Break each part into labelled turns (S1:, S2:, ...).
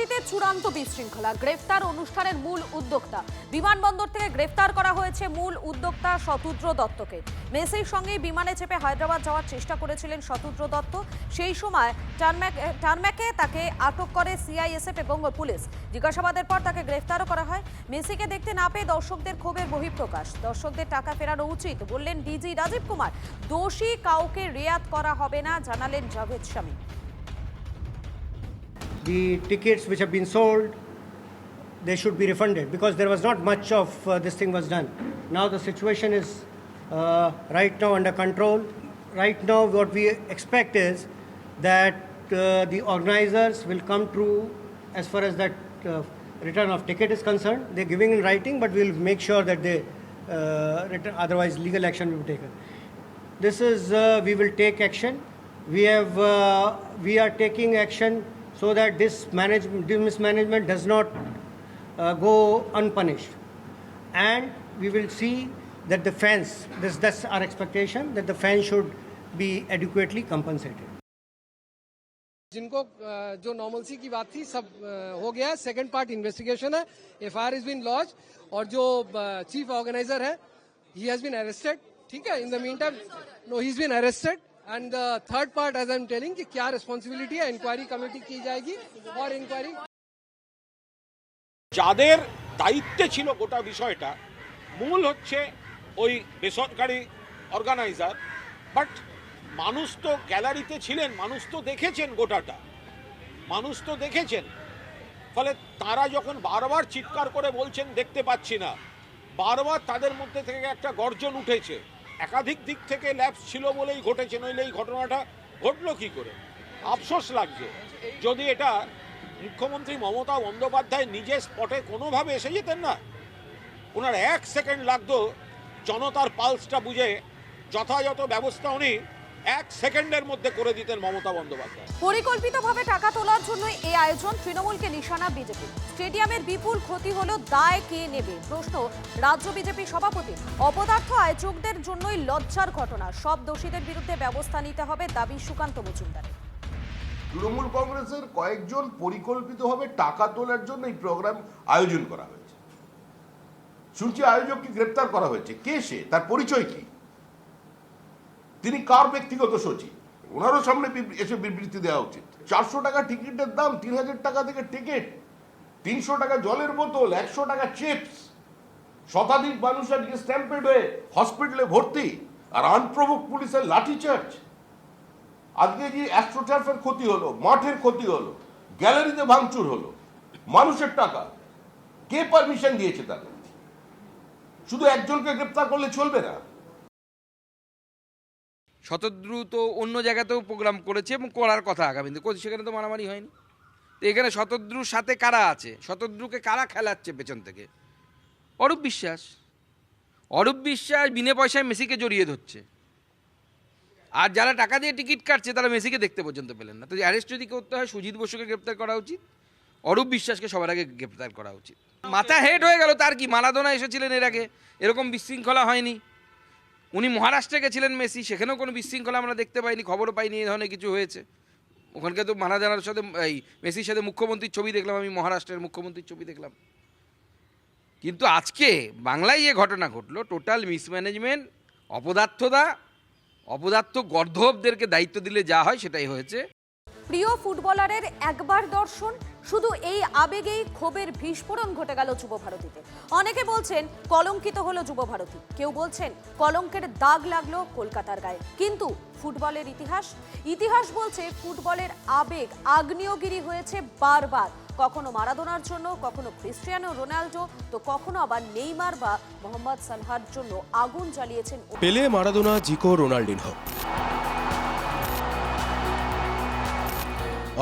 S1: ভারতীতে চূড়ান্ত বিশৃঙ্খলা। গ্রেফতার অনুষ্ঠানের মূল উদ্যোক্তা। বিমানবন্দর থেকে গ্রেফতার করা হয়েছে মূল উদ্যোক্তা শতুদ্র দত্তকে। মেসির সঙ্গে বিমানে চেপে হায়দ্রাবাদ যাওয়ার চেষ্টা করেছিলেন শতুদ্র দত্ত। সেই সময় টার্ম্যাকে তাকে আটক করে সিআইএসএফ এবং পুলিশ। জিজ্ঞাসাবাদের পর তাকে গ্রেফতারও করা হয়। মেসিকে দেখতে না পেয়ে দর্শকদের ক্ষোভের বহিঃপ্রকাশ। দর্শকদের টাকা ফেরানো উচিত বললেন ডিজি রাজীব কুমার। দোষী কাউকে রেয়াত করা হবে না, জানালেন Javed Shami
S2: the tickets which have been sold they should be refunded because there was not much of uh, this thing was done. Now the situation is uh, right now under control. Right now what we expect is that uh, the organizers will come through as far as that uh, return of ticket is concerned. They're giving in writing but we'll make sure that they uh, return otherwise legal action will be taken. This is uh, we will take action. We have we are taking action so that this management this mismanagement does not uh, go unpunished and we will see that the fans this that's our expectation that the fans should be adequately compensated
S3: जिनको अ, जो normalcy की बात थी सब अ, हो गया है second part investigation है F I R is been launch और जो चीफ ऑर्गेनाइजर है ही हैज बीन अरेस्टेड ठीक है in the mean time no he been arrested and the third part as I am telling कि क्या responsibility है inquiry committee की जाएगी और इंक्वायरी
S4: যাদের দায়িত্বে ছিল গোটা বিষয়টা মূল হচ্ছে ওই বেসরকারি অর্গানাইজার বাট মানুষ তো গ্যালারিতে ছিলেন মানুষ তো দেখেছেন গোটাটা মানুষ তো দেখেছেন ফলে তারা যখন বারবার চিৎকার করে বলছেন দেখতে পাচ্ছি না বারবার তাদের মধ্যে থেকে একটা গর্জন উঠেছে একাধিক দিক থেকে ল্যাপস ছিল বলেই ঘটেছে, নইলে এই ঘটনাটা ঘটলো কি করে? আফসোস লাগছে। যদি এটা মুখ্যমন্ত্রী মমতা বন্দ্যোপাধ্যায় নিজে স্পটে কোনোভাবে এসে যেতেন না, ওনার এক সেকেন্ড লাগতো জনতার পালসটা বুঝে যথাযথ ব্যবস্থা উনি এক সেকেন্ডের মধ্যে করে দিতেন মমতা বন্দ্যোপাধ্যায়।
S1: পরিকল্পিতভাবে টাকা তোলার জন্য এই আয়োজন তৃণমূলকে নিশানা বিজেপি। স্টেডিয়ামের বিপুল ক্ষতি হলো দায় কে নেবে? প্রশ্ন রাজ্য বিজেপি সভাপতি। অপদার্থ আয়োজকদের জন্যই লজ্জার ঘটনা। সব দোষীদের বিরুদ্ধে ব্যবস্থা নিতে হবে দাবি সুকান্ত মজুমদারের।
S5: তৃণমূল কংগ্রেসের কয়েকজন পরিকল্পিতভাবে টাকা তোলার জন্য এই প্রোগ্রাম আয়োজন করা হয়েছে। শুনছি আয়োজককে গ্রেপ্তার করা হয়েছে। কে সে? তার পরিচয় কি? তিনি কার ব্যক্তিগত সচিব? ওনারও সামনে এসে বিবৃতি দেওয়া উচিত। চারশো টাকা টিকিটের দাম তিন হাজার টাকা থেকে টিকিট, তিনশো টাকা জলের বোতল, একশো টাকা চিপস। শতাধিক মানুষ আজকে স্ট্যাম্পেড হয়ে হসপিটালে ভর্তি আর আনপ্রভোক পুলিশের লাঠিচার্জ। আজকে যে অ্যাস্ট্রোটার্ফের ক্ষতি হলো, মাঠের ক্ষতি হলো, গ্যালারিতে ভাঙচুর হলো, মানুষের টাকা, কে পারমিশন দিয়েছে তাদের? শুধু একজনকে গ্রেপ্তার করলে চলবে না।
S6: শতদ্রু তো অন্য জায়গাতেও প্রোগ্রাম করেছে এবং করার কথা আগামীতে কোথাও সেখানে তো মারামারি হয়নি। তো এখানে শতদ্রুর সাথে কারা আছে? শতদ্রুকে কারা খেলাচ্ছে পেছন থেকে? অরূপ বিশ্বাস। অরূপ বিশ্বাস বিনে পয়সায় মেসিকে জড়িয়ে ধরছে। আর যারা টাকা দিয়ে টিকিট কাটছে, তারা মেসিকে দেখতে পর্যন্ত পেলেন না। তো অ্যারেস্ট যদি করতে হয়, সুজিত বসুকে গ্রেপ্তার করা উচিত। অরূপ বিশ্বাসকে সবার আগে গ্রেপ্তার করা উচিত। মাথা হেড হয়ে গেল তার কি? মালাদোনা এসেছিলেন এর আগে। এরকম বিশৃঙ্খলা হয়নি। উনি মহারাষ্ট্রে গেছিলেন মেসি, সেখানেও কোনো বিশৃঙ্খলা আমরা দেখতে পাইনি, খবরও পাইনি এই ধরনের কিছু হয়েছে। ওখানকে তো মারাজানার সাথে, এই মেসির সাথে মুখ্যমন্ত্রীর ছবি দেখলাম, আমি মহারাষ্ট্রের মুখ্যমন্ত্রীর ছবি দেখলাম। কিন্তু আজকে বাংলায় এ ঘটনা ঘটলো, টোটাল মিসম্যানেজমেন্ট, অপদার্থতা, অপদার্থ গর্ধবদেরকে দায়িত্ব দিলে যা হয় সেটাই হয়েছে।
S1: প্রিয় ফুটবলারের একবার দর্শন, শুধু এই আবেগেই ক্ষোভের বিস্ফোরণ ঘটে গেল যুব ভারতীতে। অনেকে বলছেন, কলঙ্কিত হলো যুব ভারতী। কেউ বলছেন, কলঙ্কের দাগ লাগল কলকাতার গায়ে। কিন্তু ফুটবলের ইতিহাস? ইতিহাস বলছে, ফুটবলের আবেগ আগ্নেয়গিরি হয়েছে বারবার। কখনো মারাদোনার জন্য, কখনো ক্রিস্টিয়ানো রোনাল্ডো, তো কখনো আবার নেইমার বা মোহাম্মদ সালহার জন্য আগুন জ্বালিয়েছেন।
S7: Pele Maradona, Zico, Ronaldinho.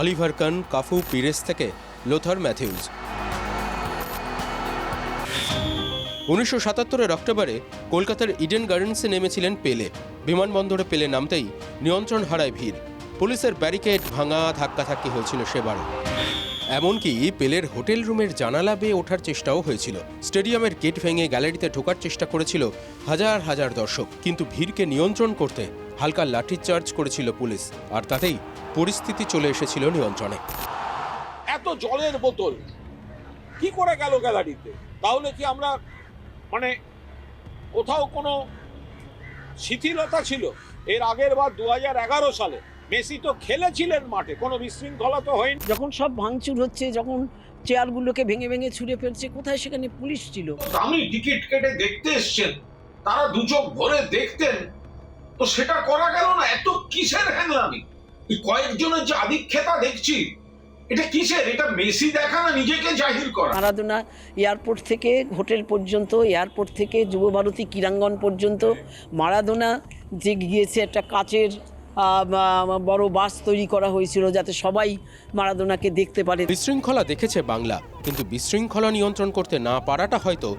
S7: Oliver Kahn, Cafu, Pires থেকে লোথার ম্যাথিউজ। উনিশশো সাতাত্তরের অক্টোবরে কলকাতার ইডেন গার্ডেন্সে নেমেছিলেন পেলে। বিমানবন্দরে পেলে নামতেই নিয়ন্ত্রণ হারায় ভিড়। পুলিশের ব্যারিকেড ভাঙা, ধাক্কাধাক্কি হয়েছিল সেবারও এমনকি পেলের হোটেল রুমের জানালা বেয়ে ওঠার চেষ্টাও হয়েছিল। স্টেডিয়ামের গেট ভেঙে গ্যালারিতে ঢোকার চেষ্টা করেছিল হাজার হাজার দর্শক। কিন্তু ভিড়কে নিয়ন্ত্রণ করতে হালকা লাঠিচার্জ করেছিল পুলিশ আর তাতেই পরিস্থিতি চলে এসেছিল নিয়ন্ত্রণে।
S4: এত জলের বোতল কি করে গেল গ্যালারিতে? তাহলে কি আমরা মানে কোথাও কোনো শিথিলতা ছিল? এর আগের বার দু হাজার এগারো সালে মেসি তো খেলেছিলেন মাঠে কোনো বিশৃঙ্খলা তো হয়নি।
S8: যখন সব ভাঙচুর হচ্ছে যখন চেয়ারগুলোকে ভেঙে ভেঙে ছুঁড়ে ফেলছে কোথায় সেখানে পুলিশ ছিল?
S4: দামি টিকিট কেটে দেখতে এসছেন তারা দু চোখ ভরে দেখতেন তো সেটা করা গেল না এত কিসের হ্যাংলামি? কয়েকজনের যে আধিক্ষেতা দেখছি এটা কিসের? এটা মেসি দেখা না নিজেকে জাহির করা?
S8: মারাদোনা এয়ারপোর্ট থেকে হোটেল পর্যন্ত এয়ারপোর্ট থেকে যুবভারতী ক্রীড়াঙ্গন পর্যন্ত মারাদোনা যে গিয়েছে একটা কাচের বড় বাস তৈরি করা হয়েছিল যাতে সবাই মারাদোনাকে দেখতে পারে।
S7: বিশৃঙ্খলা দেখেছে বাংলা কিন্তু বিশৃঙ্খলা নিয়ন্ত্রণ করতে না পারাটা হয়তো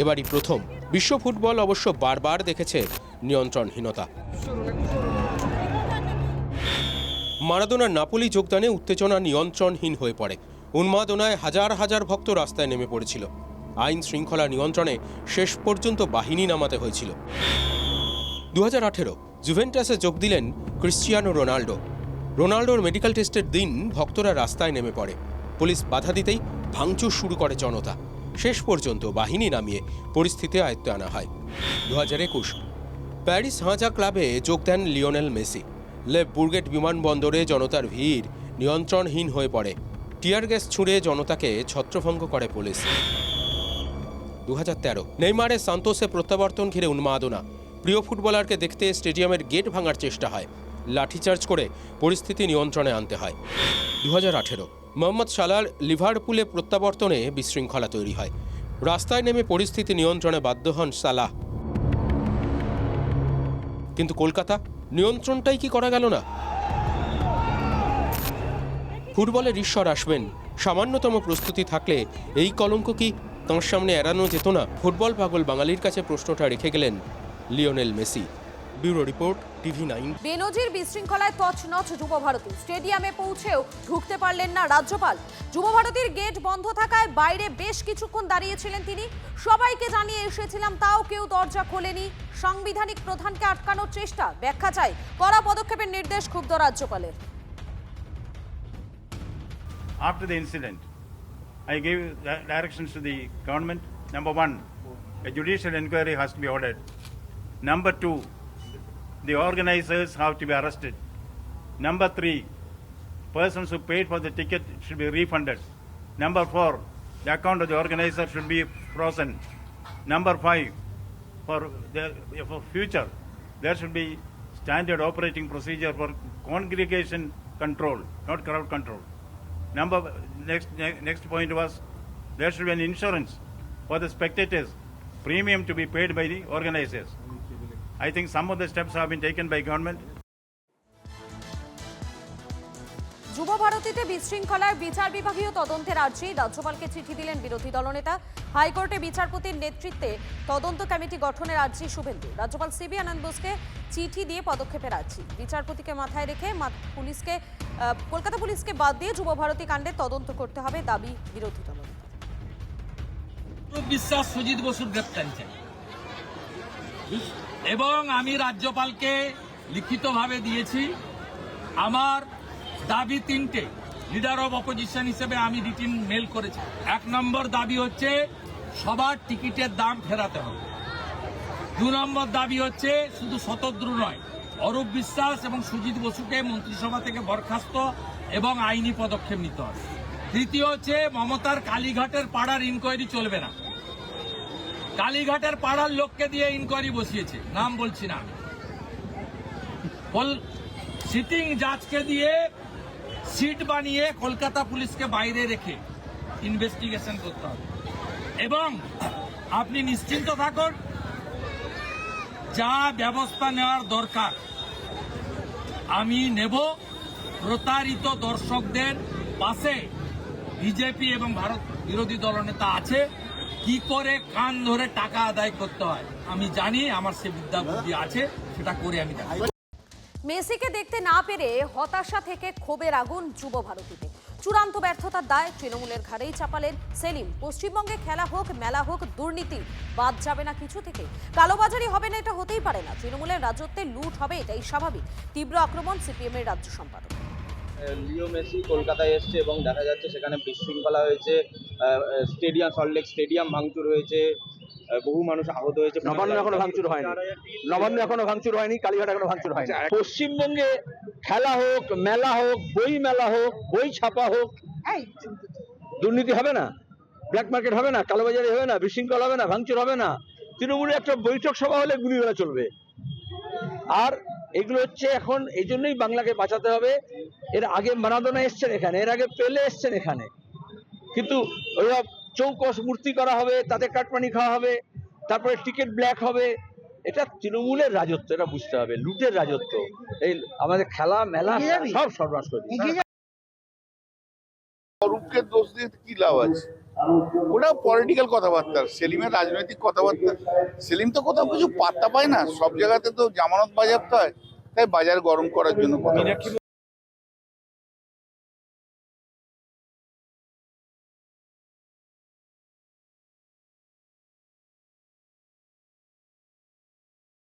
S7: এবারই প্রথম। বিশ্ব ফুটবল অবশ্য বারবার দেখেছে নিয়ন্ত্রণহীনতা। মারাদোনার নাপোলি যোগদানে উত্তেজনা নিয়ন্ত্রণহীন হয়ে পড়ে। উন্মাদনায় হাজার হাজার ভক্ত রাস্তায় নেমে পড়েছিল। আইন শৃঙ্খলা নিয়ন্ত্রণে শেষ পর্যন্ত বাহিনী নামাতে হয়েছিল। দু হাজার আঠেরো, জুভেন্টাসে যোগ দিলেন ক্রিশ্চিয়ানো রোনাল্ডো। রোনাল্ডোর মেডিকেল টেস্টের দিন ভক্তরা রাস্তায় নেমে পড়ে। পুলিশ বাধা দিতেই ভাঙচুর শুরু করে জনতা। শেষ পর্যন্ত বাহিনী নামিয়ে পরিস্থিতি আয়ত্তে আনা হয়। দু হাজার একুশ প্যারিস হাঁজা ক্লাবে যোগ দেন লিওনেল মেসি। লে বুর্গেট বিমানবন্দরে জনতার ভিড় নিয়ন্ত্রণহীন হয়ে পড়ে। টিয়ার গ্যাস ছুঁড়ে জনতাকে ছত্রভঙ্গ করে পুলিশ। দু তেরো নেইমারের সান্তোসে প্রত্যাবর্তন ঘিরে উন্মাদনা। প্রিয় ফুটবলারকে দেখতে স্টেডিয়ামের গেট ভাঙার চেষ্টা হয়। লাঠিচার্জ করে পরিস্থিতি নিয়ন্ত্রণে আনতে হয়। দু হাজার আঠেরো, মোহাম্মদ সালার লিভারপুলে প্রত্যাবর্তনে বিশৃঙ্খলা তৈরি হয়। রাস্তায় নেমে পরিস্থিতি নিয়ন্ত্রণে বাধ্য হন সালাহ। কিন্তু কলকাতা নিয়ন্ত্রণটাই কি করা গেল না? ফুটবলের ঈশ্বর আসবেন। সামান্যতম প্রস্তুতি থাকলে এই কলঙ্ক কি তাঁর সামনে এড়ানো যেত না? ফুটবল পাগল বাঙালির কাছে প্রশ্নটা রেখে গেলেন Lionel Messi. Bureau report TV nine.
S1: বেনজির বিশৃঙ্খলায় তছনছ যুবভারতী স্টেডিয়ামে পৌঁছেও ঢুকতে পারলেন না রাজ্যপাল। যুবভারতীর গেট বন্ধ থাকায় বাইরে বেশ কিছুক্ষণ দাঁড়িয়েছিলেন তিনি। সবাইকে জানিয়ে এসেছিলাম তাও কেউ দরজা খোলেনি। সাংবিধানিক প্রধানকে আটকানোর চেষ্টা। ব্যাখ্যা চাই কড়া পদক্ষেপের নির্দেশ ক্ষুব্ধ রাজ্যপালের।
S9: After the incident, I gave di- directions to the government. Number one, a judicial inquiry has to be ordered. Number two, the organizers have to be arrested. Number three, persons who paid for the ticket should be refunded. Number four, the account of the organizer should be frozen. Number five, for the for future, there should be standard operating procedure for congregation control, not crowd control. Number next ne- next point was there should be an insurance for the spectators, premium to be paid by the organizers. I think some of the steps have been taken by government.
S1: যুবভারতীতে বিশৃঙ্খলায় বিচার বিভাগীয় তদন্তের আর্জি রাজ্যপালকে চিঠি দিলেন বিরোধী দলনেতা। হাইকোর্টে বিচারপতির নেতৃত্বে তদন্ত কমিটি গঠনের আর্জি শুভেন্দু। রাজ্যপাল সিবি আনন্দ বোসকে চিঠি দিয়ে পদক্ষেপের আর্জি। বিচারপতিকে মাথায় রেখে মা- পুলিশকে কলকাতা পুলিশকে বাদ দিয়ে যুবভারতী কাণ্ডে তদন্ত করতে হবে দাবি বিরোধী দল
S10: বিশ্বাস সুজিত বসুর গ্রেপ্তারি চাই। এবং আমি রাজ্যপালকে লিখিতভাবে দিয়েছি, আমার দাবি তিনটে লিডার অব অপোজিশন হিসেবে আমি রিটিন মেল করেছি। এক নম্বর দাবি হচ্ছে, সবার টিকিটের দাম ফেরাতে হবে। দু নম্বর দাবি হচ্ছে, শুধু শতদ্রু নয়, অরূপ বিশ্বাস এবং সুজিত বসুকে মন্ত্রিসভা থেকে বরখাস্ত এবং আইনি পদক্ষেপ নিতে হবে। তৃতীয় হচ্ছে, মমতার কালীঘাটের পাড়ার ইনকোয়ারি চলবে না। কালীঘাটের পাড়ার লোককে দিয়ে ইনকোয়ারি বসিয়েছে। নাম বলছি না সিটিং জাজকে দিয়ে সিট বানিয়ে কলকাতা পুলিশকে বাইরে রেখে ইনভেস্টিগেশন করতে হবে। এবং আপনি নিশ্চিন্ত থাকুন, যা ব্যবস্থা নেওয়ার দরকার, আমি নেব প্রতারিত দর্শকদের পাশে। বিজেপি এবং ভারত বিরোধী দলনেতা আছে। কি করে কান ধরে টাকা আদায় করতে হয়। আমি জানি আমার সে বিদ্যা বুদ্ধি আছে, সেটা করে আমি
S1: মেসিকে দেখতে না পেরে হতাশা থেকে ক্ষোভের আগুন যুব ভারতীতে। চূড়ান্ত ব্যর্থতার দায় তৃণমূলের ঘাড়েই চাপালেন সেলিম। পশ্চিমবঙ্গে খেলা হোক, মেলা হোক, দুর্নীতি বাদ যাবে না কিছু থেকে। কালোবাজারি হবে না, এটা হতেই পারে না। তৃণমূলের রাজত্বে লুট হবে, এটাই স্বাভাবিক। তীব্র আক্রমণ সিপিএম এর রাজ্য সম্পাদক।
S11: লিও মেসি কলকাতায় এসছে এবং দেখা যাচ্ছে সেখানে বিশৃঙ্খলা হয়েছে স্টেডিয়াম সল্টলেক স্টেডিয়াম ভাঙচুর হয়েছে বহু মানুষ আহত হয়েছে।
S12: নবান্ন এখনও ভাঙচুর হয়নি। নবান্ন এখনও ভাঙচুর হয়নি কালীঘাট এখনও ভাঙচুর হয়নি। পশ্চিমবঙ্গে খেলা হোক মেলা হোক বই মেলা হোক বই ছাপা হোক দুর্নীতি হবে না ব্ল্যাক মার্কেট হবে না কালোবাজারি হবে না বিশৃঙ্খলা হবে না ভাঙচুর হবে না তৃণমূলের একটা বৈঠক সভা হলে গুলিগুলা চলবে। আর এগুলো হচ্ছে এখন এই জন্যই বাংলাকে বাঁচাতে হবে। এর আগে মারাদোনা এসছেন এখানে এর আগে পেলে এসছেন এখানে। কিন্তু ওইসব চৌকস মূর্তি করা হবে তাতে কাটমানি খাওয়া হবে তারপরে টিকিট ব্ল্যাক হবে। এটা তৃণমূলের রাজত্ব এটা বুঝতে হবে লুটের রাজত্ব। এই আমাদের খেলা মেলা সব সর্বনাশ করে।
S13: অরূপকে দোষ দিয়ে কি লাভ আছে? ওটা পলিটিক্যাল কথাবার্তা। সেলিমের রাজনৈতিক কথাবার্তা। সেলিম তো কোথাও কিছু পাত্তা পায় না। সব জায়গাতে তো জামানত বাজার হয়। তাই বাজার গরম করার জন্য কথা।